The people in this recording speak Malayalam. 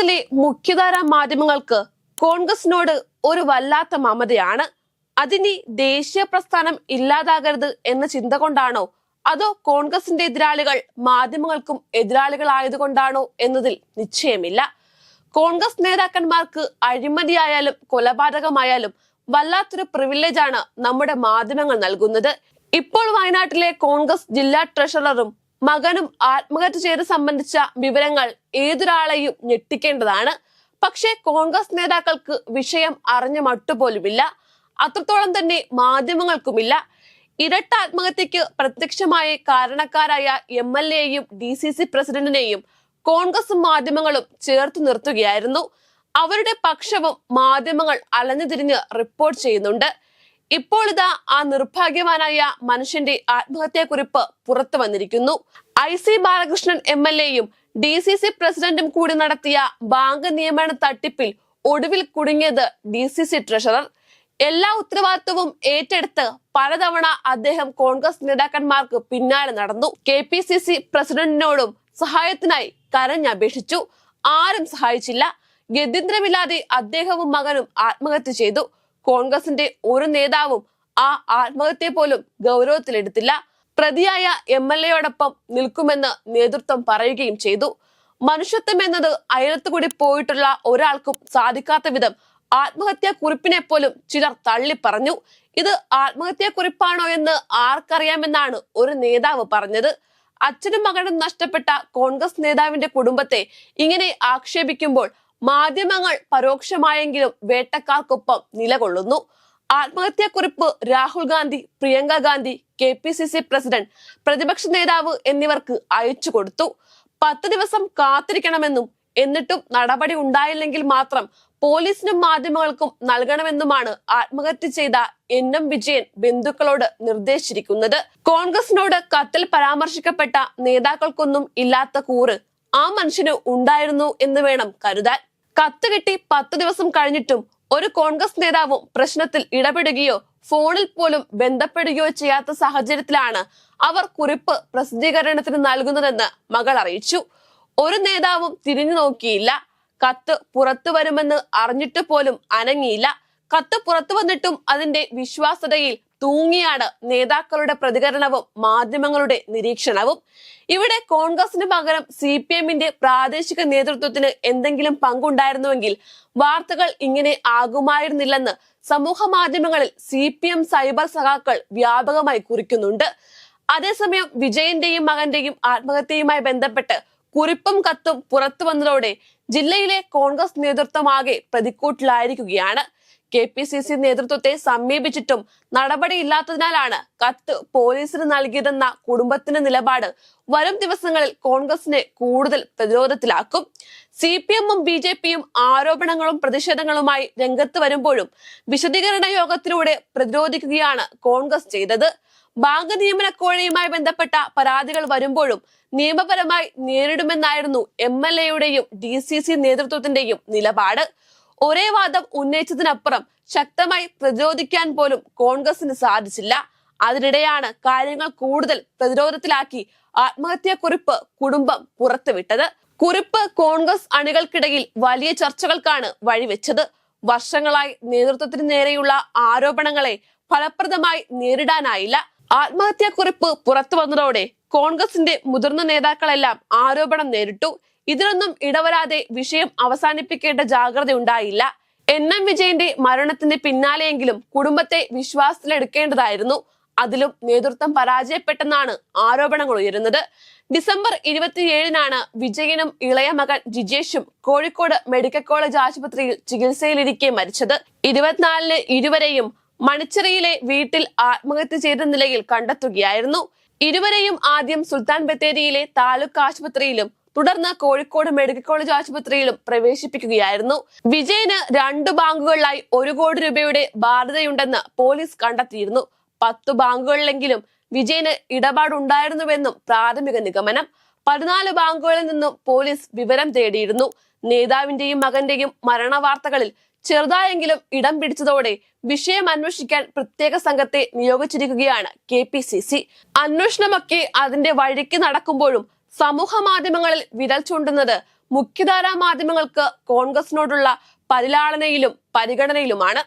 കേരളത്തിലെ മുഖ്യധാര മാധ്യമങ്ങൾക്ക് കോൺഗ്രസിനോട് ഒരു വല്ലാത്ത മമതയാണ്. അതിനി ദേശീയ പ്രസ്ഥാനം ഇല്ലാതാകരുത് എന്ന ചിന്ത കൊണ്ടാണോ? അതോ കോൺഗ്രസിന്റെ എതിരാളികൾ മാധ്യമങ്ങൾക്കും എതിരാളികളായതുകൊണ്ടാണോ എന്നതിൽ നിശ്ചയമില്ല. കോൺഗ്രസ് നേതാക്കന്മാർക്ക് അഴിമതിയായാലും കൊലപാതകമായാലും വല്ലാത്തൊരു പ്രിവിലേജ് ആണ് നമ്മുടെ മാധ്യമങ്ങൾ നൽകുന്നത്. ഇപ്പോൾ വയനാട്ടിലെ കോൺഗ്രസ് ജില്ലാ ട്രഷററും മകനും ആത്മഹത്യ ചെയ്ത് സംബന്ധിച്ച വിവരങ്ങൾ ഏതൊരാളെയും ഞെട്ടിക്കേണ്ടതാണ്. പക്ഷേ കോൺഗ്രസ് നേതാക്കൾക്ക് വിഷയം അറിഞ്ഞ മട്ടുപോലുമില്ല. അത്രത്തോളം തന്നെ മാധ്യമങ്ങൾക്കുമില്ല. ഇരട്ട ആത്മഹത്യക്ക് പ്രത്യക്ഷമായ കാരണക്കാരായ എം എൽ എയും ഡി സി സി പ്രസിഡന്റിനെയും കോൺഗ്രസും മാധ്യമങ്ങളും ചേർത്ത് നിർത്തുകയായിരുന്നു. അവരുടെ പക്ഷവും മാധ്യമങ്ങൾ അലഞ്ഞുതിരിഞ്ഞ് റിപ്പോർട്ട് ചെയ്യുന്നുണ്ട്. ഇപ്പോൾ ഇതാ ആ നിർഭാഗ്യവാനായ മനുഷ്യന്റെ ആത്മഹത്യാക്കുറിപ്പ് പുറത്തു വന്നിരിക്കുന്നു. I C Balakrishnan M L എയും ഡി സി സി പ്രസിഡന്റും കൂടി നടത്തിയ ബാങ്ക് നിയമന തട്ടിപ്പിൽ ഒടുവിൽ കുടുങ്ങിയത് ഡി സി സി ട്രഷറർ. എല്ലാ ഉത്തരവാദിത്വവും ഏറ്റെടുത്ത് പലതവണ അദ്ദേഹം കോൺഗ്രസ് നേതാക്കന്മാർക്ക് പിന്നാലെ നടന്നു. കെ പി സി സി പ്രസിഡന്റിനോടും സഹായത്തിനായി കരഞ്ഞപേക്ഷിച്ചു. ആരും സഹായിച്ചില്ല. ഗതിന്ദ്രമില്ലാതെ അദ്ദേഹവും മകനും ആത്മഹത്യ ചെയ്തു. കോൺഗ്രസിന്റെ ഒരു നേതാവും ആ ആത്മഹത്യ പോലും ഗൗരവത്തിലെടുത്തില്ല. പ്രതിയായ എം എൽ എയോടൊപ്പം നിൽക്കുമെന്ന് നേതൃത്വം പറയുകയും ചെയ്തു. മനുഷ്യത്വം എന്നത് അയലത്തുകൂടി പോയിട്ടുള്ള ഒരാൾക്കും സാധിക്കാത്ത വിധം ആത്മഹത്യാ കുറിപ്പിനെ പോലും ചിലർ തള്ളി പറഞ്ഞു ഇത് ആത്മഹത്യാ കുറിപ്പാണോ എന്ന് ആർക്കറിയാമെന്നാണ് ഒരു നേതാവ് പറഞ്ഞത്. അച്ഛനും മകനും നഷ്ടപ്പെട്ട കോൺഗ്രസ് നേതാവിന്റെ കുടുംബത്തെ ഇങ്ങനെ ആക്ഷേപിക്കുമ്പോൾ മാധ്യമങ്ങൾ പരോക്ഷമായെങ്കിലും വേട്ടക്കാർക്കൊപ്പം നിലകൊള്ളുന്നു. ആത്മഹത്യാക്കുറിപ്പ് Rahul Gandhi Priyanka Gandhi K P C C president പ്രതിപക്ഷ നേതാവ് എന്നിവർക്ക് അയച്ചു കൊടുത്തു. പത്ത് ദിവസം കാത്തിരിക്കണമെന്നും എന്നിട്ടും നടപടി ഉണ്ടായില്ലെങ്കിൽ മാത്രം പോലീസിനും മാധ്യമങ്ങൾക്കും നൽകണമെന്നുമാണ് ആത്മഹത്യ ചെയ്ത എൻ എം വിജയൻ ബന്ധുക്കളോട് നിർദ്ദേശിച്ചിരിക്കുന്നത്. കോൺഗ്രസിനോട് കത്തിൽ പരാമർശിക്കപ്പെട്ട നേതാക്കൾക്കൊന്നും ഇല്ലാത്ത കൂറ് ആ മനുഷ്യന് ഉണ്ടായിരുന്നു എന്ന് വേണം കരുതാൻ. കത്ത് കിട്ടി പത്ത് ദിവസം കഴിഞ്ഞിട്ടും ഒരു കോൺഗ്രസ് നേതാവും പ്രശ്നത്തിൽ ഇടപെടുകയോ ഫോണിൽ പോലും ബന്ധപ്പെടുകയോ ചെയ്യാത്ത സാഹചര്യത്തിലാണ് അവർ കുറിപ്പ് പ്രസിദ്ധീകരണത്തിന് നൽകുന്നതെന്ന് മകൾ അറിയിച്ചു. ഒരു നേതാവും തിരിഞ്ഞു നോക്കിയില്ല. കത്ത് പുറത്തു വരുമെന്ന് അറിഞ്ഞിട്ട് പോലും അനങ്ങിയില്ല. കത്ത് പുറത്തു വന്നിട്ടും അതിന്റെ വിശ്വാസ്യതയിൽ തൂങ്ങിയാണ് നേതാക്കളുടെ പ്രതികരണവും മാധ്യമങ്ങളുടെ നിരീക്ഷണവും. ഇവിടെ കോൺഗ്രസിന് പകരം സി പി എമ്മിന്റെ പ്രാദേശിക നേതൃത്വത്തിന് എന്തെങ്കിലും പങ്കുണ്ടായിരുന്നുവെങ്കിൽ വാർത്തകൾ ഇങ്ങനെ ആകുമായിരുന്നില്ലെന്ന് സമൂഹ മാധ്യമങ്ങളിൽ സി പി എം സൈബർ സഖാക്കൾ വ്യാപകമായി കുറിക്കുന്നുണ്ട്. അതേസമയം വിജയന്റെയും മകന്റെയും ആത്മഹത്യയുമായി ബന്ധപ്പെട്ട് കുറിപ്പും കത്തും പുറത്തു വന്നതോടെ ജില്ലയിലെ കോൺഗ്രസ് നേതൃത്വമാകെ പ്രതിക്കൂട്ടിലായിരിക്കുകയാണ്. കെ പി സി സി നേതൃത്വത്തെ സമീപിച്ചിട്ടും നടപടിയില്ലാത്തതിനാലാണ് കത്ത് പോലീസിന് നൽകിയതെന്ന കുടുംബത്തിന്റെ നിലപാട് വരും ദിവസങ്ങളിൽ കോൺഗ്രസിനെ കൂടുതൽ പ്രതിരോധത്തിലാക്കും. സി പി എമ്മും ബി ജെ പിയും ആരോപണങ്ങളും പ്രതിഷേധങ്ങളുമായി രംഗത്ത് വരുമ്പോഴും വിശദീകരണ യോഗത്തിലൂടെ പ്രതിരോധിക്കുകയാണ് കോൺഗ്രസ് ചെയ്തത്. ബാങ്ക് നിയമനക്കോഴയുമായി ബന്ധപ്പെട്ട പരാതികൾ വരുമ്പോഴും നിയമപരമായി നേരിടുമെന്നായിരുന്നു എം എൽ എയുടെയും ഡി സി സി നേതൃത്വത്തിന്റെയും നിലപാട്. ഒരേ വാദം ഉന്നയിച്ചതിനപ്പുറം ശക്തമായി പ്രതിരോധിക്കാൻ പോലും കോൺഗ്രസിന് സാധിച്ചില്ല. അതിനിടെയാണ് കാര്യങ്ങൾ കൂടുതൽ പ്രതിരോധത്തിലാക്കി ആത്മഹത്യാക്കുറിപ്പ് കുടുംബം പുറത്തുവിട്ടത്. കുറിപ്പ് കോൺഗ്രസ് അണികൾക്കിടയിൽ വലിയ ചർച്ചകൾക്കാണ് വഴിവെച്ചത്. വർഷങ്ങളായി നേതൃത്വത്തിന് നേരെയുള്ള ആരോപണങ്ങളെ ഫലപ്രദമായി നേരിടാനായില്ല. ആത്മഹത്യാക്കുറിപ്പ് പുറത്തു വന്നതോടെ കോൺഗ്രസിന്റെ മുതിർന്ന നേതാക്കളെല്ലാം ആരോപണം നേരിട്ടു. ഇതിനൊന്നും ഇടവരാതെ വിഷയം അവസാനിപ്പിക്കേണ്ട ജാഗ്രത ഉണ്ടായില്ല. എൻ എം വിജയന്റെ മരണത്തിന് പിന്നാലെയെങ്കിലും കുടുംബത്തെ വിശ്വാസത്തിലെടുക്കേണ്ടതായിരുന്നു. അതിലും നേതൃത്വം പരാജയപ്പെട്ടെന്നാണ് ആരോപണങ്ങൾ ഉയരുന്നത്. ഡിസംബർ ഇരുപത്തിയേഴിനാണ് വിജയനും ഇളയ മകൻ ജിജേഷും കോഴിക്കോട് മെഡിക്കൽ കോളേജ് ആശുപത്രിയിൽ ചികിത്സയിലിരിക്കെ മരിച്ചത്. ഇരുപത്തിനാലിന് ഇരുവരെയും മണിച്ചിറയിലെ വീട്ടിൽ ആത്മഹത്യ ചെയ്ത നിലയിൽ കണ്ടെത്തുകയായിരുന്നു. ഇരുവരെയും ആദ്യം സുൽത്താൻ ബത്തേരിയിലെ താലൂക്ക് ആശുപത്രിയിലും തുടർന്ന് കോഴിക്കോട് മെഡിക്കൽ കോളേജ് ആശുപത്രിയിലും പ്രവേശിപ്പിക്കുകയായിരുന്നു. വിജയന് രണ്ട് ബാങ്കുകളിലായി ഒരു കോടി രൂപയുടെ ബാധ്യതയുണ്ടെന്ന് പോലീസ് കണ്ടെത്തിയിരുന്നു. പത്തു ബാങ്കുകളിലെങ്കിലും വിജയന് ഇടപാടുണ്ടായിരുന്നുവെന്നും പ്രാഥമിക നിഗമനം. പതിനാല് ബാങ്കുകളിൽ നിന്നും പോലീസ് വിവരം തേടിയിരുന്നു. നേതാവിന്റെയും മകന്റെയും മരണവാർത്തകളിൽ ചെറുതായെങ്കിലും ഇടം പിടിച്ചതോടെ വിഷയം അന്വേഷിക്കാൻ പ്രത്യേക സംഘത്തെ നിയോഗിച്ചിരിക്കുകയാണ് കെ പി സി സി. അന്വേഷണമൊക്കെ അതിന്റെ വഴിക്ക് നടക്കുമ്പോഴും സമൂഹ മാധ്യമങ്ങളിൽ വിരൽ ചൂണ്ടുന്നത് മുഖ്യധാരാ മാധ്യമങ്ങൾക്ക് കോൺഗ്രസിനോടുള്ള പരിലാളനയിലും പരിഗണനയിലുമാണ്.